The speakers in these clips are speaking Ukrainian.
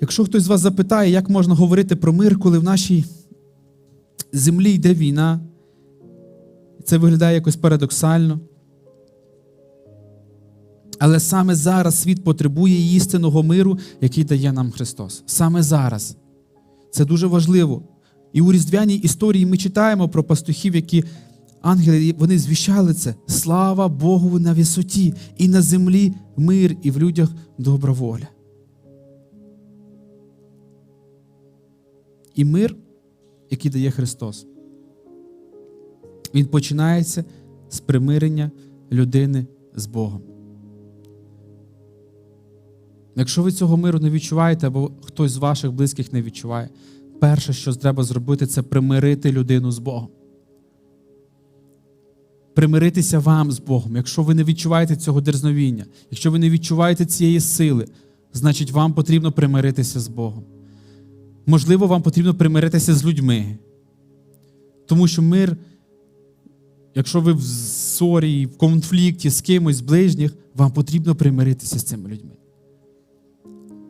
Якщо хтось з вас запитає, як можна говорити про мир, коли в нашій землі йде війна, це виглядає якось парадоксально. Але саме зараз світ потребує істинного миру, який дає нам Христос. Саме зараз. Це дуже важливо. І у різдвяній історії ми читаємо про пастухів, які ангели вони звіщали це. Слава Богу на висоті, і на землі мир, і в людях добра воля. І мир, який дає Христос, він починається з примирення людини з Богом. Якщо ви цього миру не відчуваєте, або хтось з ваших близьких не відчуває, перше, що треба зробити, це примирити людину з Богом. Примиритися вам з Богом. Якщо ви не відчуваєте цього дерзновіння, якщо ви не відчуваєте цієї сили, значить вам потрібно примиритися з Богом. Можливо, вам потрібно примиритися з людьми. Тому що мир, якщо ви в ссорі, в конфлікті з кимось з ближніх, вам потрібно примиритися з цими людьми.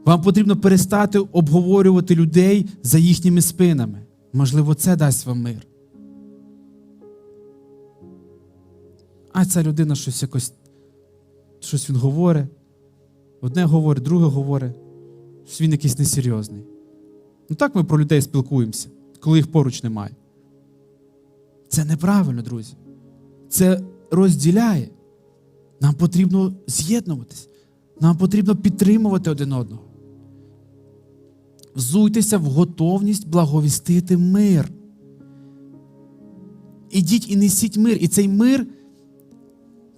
Вам потрібно перестати обговорювати людей за їхніми спинами. Можливо, це дасть вам мир. А ця людина щось якось, щось він говорить. Одне говорить, друге говорить. Щось він якийсь несерйозний. Ну так ми про людей спілкуємося, коли їх поруч немає. Це неправильно, друзі. Це розділяє. Нам потрібно з'єднуватись. Нам потрібно підтримувати один одного. Взуйтеся в готовність благовістити мир. Ідіть і несіть мир. І цей мир,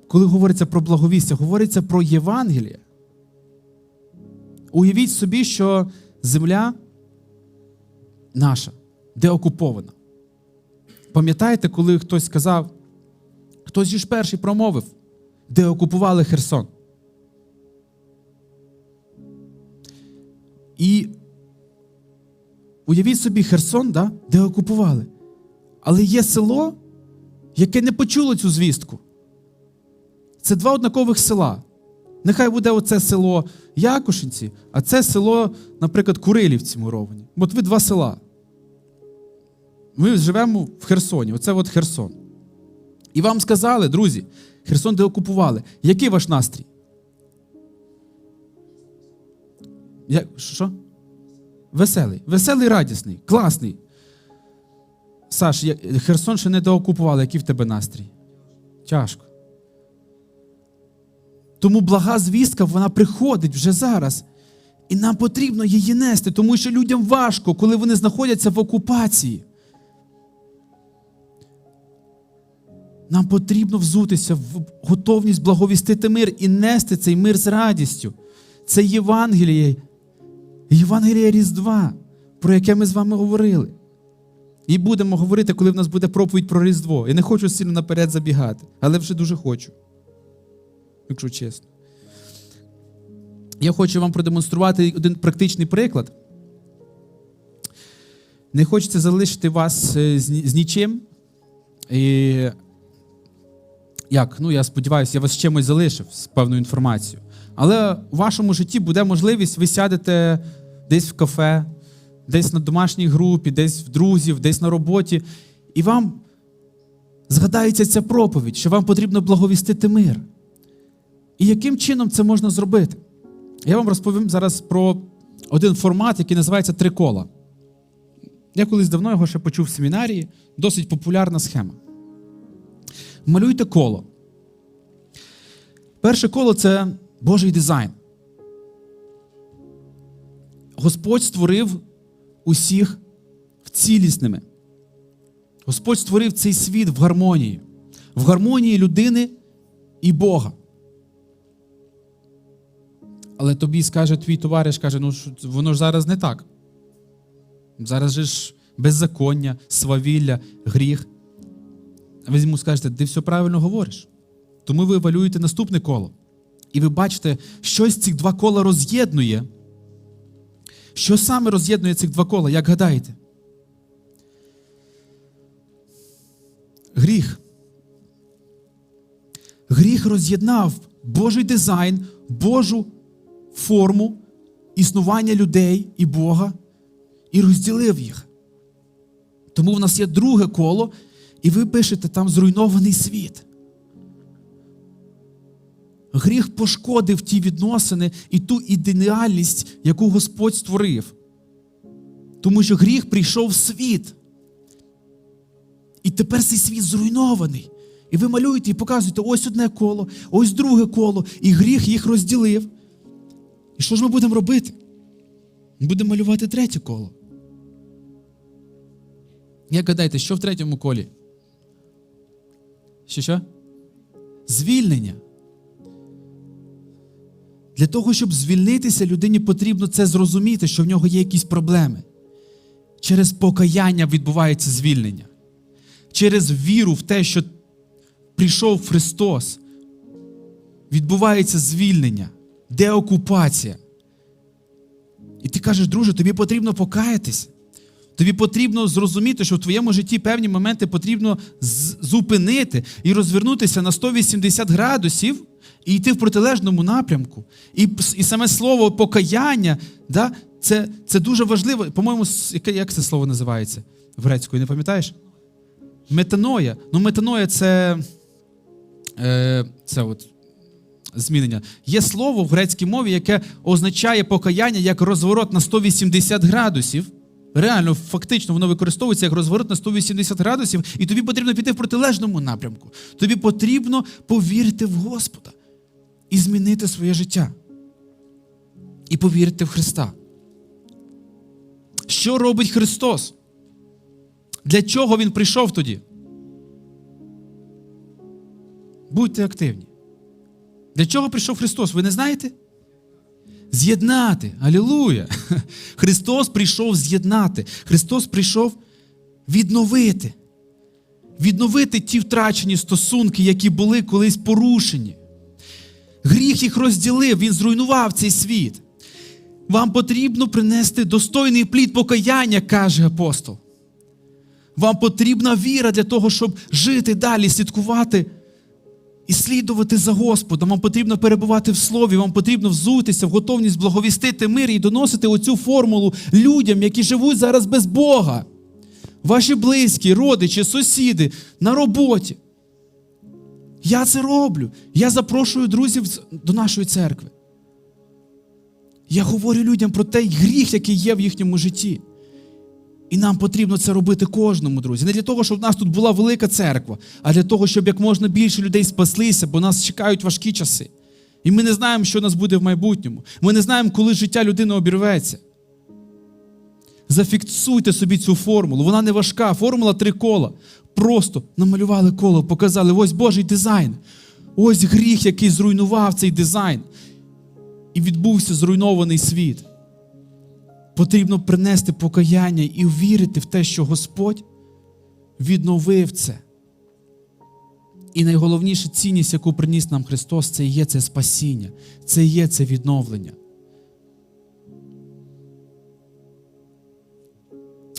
коли говориться про благовістя, говориться про Євангеліє. Уявіть собі, що земля наша, де окупована. Пам'ятаєте, коли хтось сказав, хтось ж перший промовив, де окупували Херсон? І уявіть собі Херсон, да, де окупували. Але є село, яке не почуло цю звістку. Це два однакових села. Нехай буде оце село Якушинці, а це село, наприклад, Курилівці муровані. От ви два села. Ми живемо в Херсоні, оце от Херсон. І вам сказали, друзі, Херсон де окупували. Який ваш настрій? Я, що? Веселий. Веселий, радісний, класний. Саш, Херсон ще не доокупували, який в тебе настрій? Тяжко. Тому блага звістка, вона приходить вже зараз. І нам потрібно її нести, тому що людям важко, коли вони знаходяться в окупації. Нам потрібно взутися в готовність благовістити мир і нести цей мир з радістю. Це Євангеліє, Євангеліє Різдва, про яке ми з вами говорили. І будемо говорити, коли в нас буде проповідь про Різдво. Я не хочу сильно наперед забігати, але вже дуже хочу. Якщо чесно. Я хочу вам продемонструвати один практичний приклад. Не хочеться залишити вас е, з нічим. І як? Ну, я сподіваюся, я вас чимось залишив з певною інформацією. Але у вашому житті буде можливість, ви сядете десь в кафе, десь на домашній групі, десь в друзів, десь на роботі, і вам згадається ця проповідь, що вам потрібно благовістити мир. І яким чином це можна зробити? Я вам розповім зараз про один формат, який називається три кола. Я колись давно його ще почув в семінарії, досить популярна схема. Малюйте коло. Перше коло це Божий дизайн. Господь створив усіх цілісними. Господь створив цей світ в гармонії, в гармонії людини і Бога. Але тобі скаже твій товариш, каже, ну воно ж зараз не так. Зараз же ж беззаконня, свавілля, гріх. А ви йому скажете, ти все правильно говориш. Тому ви евалюєте наступне коло. І ви бачите, щось цих два кола роз'єднує. Що саме роз'єднує цих два кола, як гадаєте? Гріх. Гріх роз'єднав Божий дизайн, Божу форму існування людей і Бога і розділив їх. Тому в нас є друге коло, і ви пишете там зруйнований світ. Гріх пошкодив ті відносини і ту ідеальність, яку Господь створив. Тому що гріх прийшов в світ. І тепер цей світ зруйнований. І ви малюєте і показуєте ось одне коло, ось друге коло, і гріх їх розділив. І що ж ми будемо робити? Будемо малювати третє коло. Як гадаєте, що в третьому колі? Що що? Звільнення. Для того, щоб звільнитися, людині потрібно це зрозуміти, що в нього є якісь проблеми. Через покаяння відбувається звільнення. Через віру в те, що прийшов Христос, відбувається звільнення, деокупація. І ти кажеш, друже, тобі потрібно покаятись. Тобі потрібно зрозуміти, що в твоєму житті певні моменти потрібно зупинити і розвернутися на 180 градусів і йти в протилежному напрямку. І, і саме слово покаяння, да, це, це дуже важливо. По-моєму, як це слово називається в грецькою, не пам'ятаєш? Метаноя. Ну, метаноя це, е, це от змінення. Є слово в грецькій мові, яке означає покаяння як розворот на 180 градусів. Реально, фактично, воно використовується як розворот на 180 градусів, і тобі потрібно піти в протилежному напрямку. Тобі потрібно повірити в Господа і змінити своє життя. І повірити в Христа. Що робить Христос? Для чого Він прийшов тоді? Будьте активні. Для чого прийшов Христос? Ви не знаєте? З'єднати. Алілуя! Христос прийшов з'єднати. Христос прийшов відновити. Відновити ті втрачені стосунки, які були колись порушені. Гріх їх розділив, він зруйнував цей світ. Вам потрібно принести достойний плід покаяння, каже апостол. Вам потрібна віра для того, щоб жити далі, слідкувати і слідувати за Господом. Вам потрібно перебувати в слові, вам потрібно взутися в готовність благовістити мир і доносити оцю формулу людям, які живуть зараз без Бога. Ваші близькі, родичі, сусіди на роботі. Я це роблю. Я запрошую друзів до нашої церкви. Я говорю людям про той гріх, який є в їхньому житті. І нам потрібно це робити кожному, друзі. Не для того, щоб в нас тут була велика церква, а для того, щоб як можна більше людей спаслися, бо нас чекають важкі часи. І ми не знаємо, що нас буде в майбутньому. Ми не знаємо, коли життя людини обірветься. Зафіксуйте собі цю формулу. Вона не важка. Формула три кола. Просто намалювали коло, показали ось Божий дизайн. Ось гріх, який зруйнував цей дизайн. І відбувся зруйнований світ. Потрібно принести покаяння і вірити в те, що Господь відновив це. І найголовніша цінність, яку приніс нам Христос, це є це спасіння, це є це відновлення.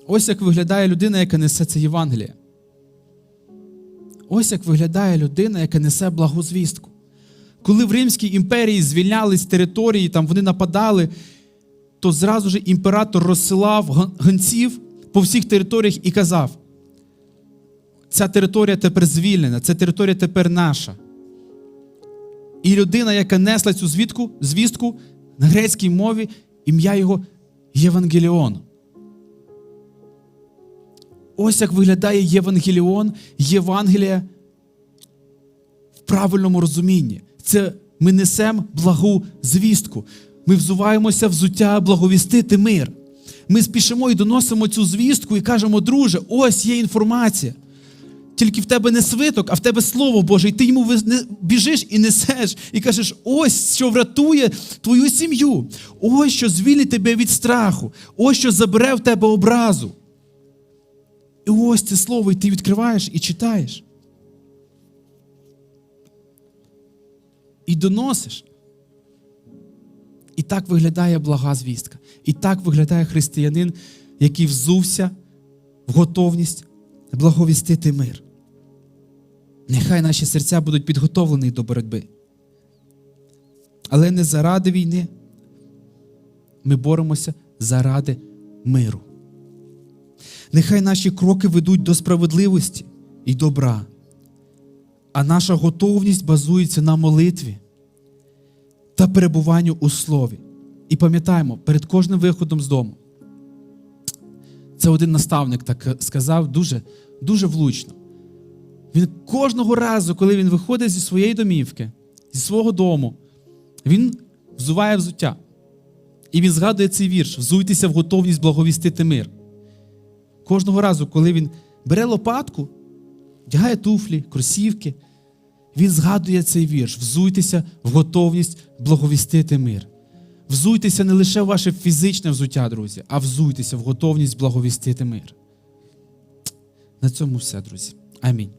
Ось як виглядає людина, яка несе це Євангеліє. Ось як виглядає людина, яка несе благозвістку. Коли в Римській імперії звільнялись території, там вони нападали, то зразу ж імператор розсилав гонців по всіх територіях і казав: ця територія тепер звільнена, ця територія тепер наша. І людина, яка несла цю звідку, звістку на грецькій мові, ім'я його Євангеліон. Ось як виглядає Євангеліон, Євангелія в правильному розумінні. Це ми несемо благу звістку. Ми взуваємося взуття благовістити мир. Ми спішимо і доносимо цю звістку і кажемо, друже, ось є інформація. Тільки в тебе не свиток, а в тебе слово Боже, і ти йому біжиш і несеш, і кажеш, ось що врятує твою сім'ю, ось що звільнить тебе від страху, ось що забере в тебе образу. І ось це слово, і ти відкриваєш і читаєш. І доносиш. І так виглядає блага звістка. І так виглядає християнин, який взувся в готовність благовістити мир. Нехай наші серця будуть підготовлені до боротьби. Але не заради війни, ми боремося заради миру. Нехай наші кроки ведуть до справедливості і добра, а наша готовність базується на молитві та перебуванню у слові. І пам'ятаємо, перед кожним виходом з дому. Це один наставник так сказав дуже, дуже влучно. Він кожного разу, коли він виходить зі своєї домівки, зі свого дому, він взуває взуття. І він згадує цей вірш: взуйтеся в готовність благовістити мир. Кожного разу, коли він бере лопатку, вдягає туфлі, кросівки, він згадує цей вірш: взуйтеся в готовність благовістити мир. Взуйтеся не лише в ваше фізичне взуття, друзі, а взуйтеся в готовність благовістити мир. На цьому все, друзі. Амінь.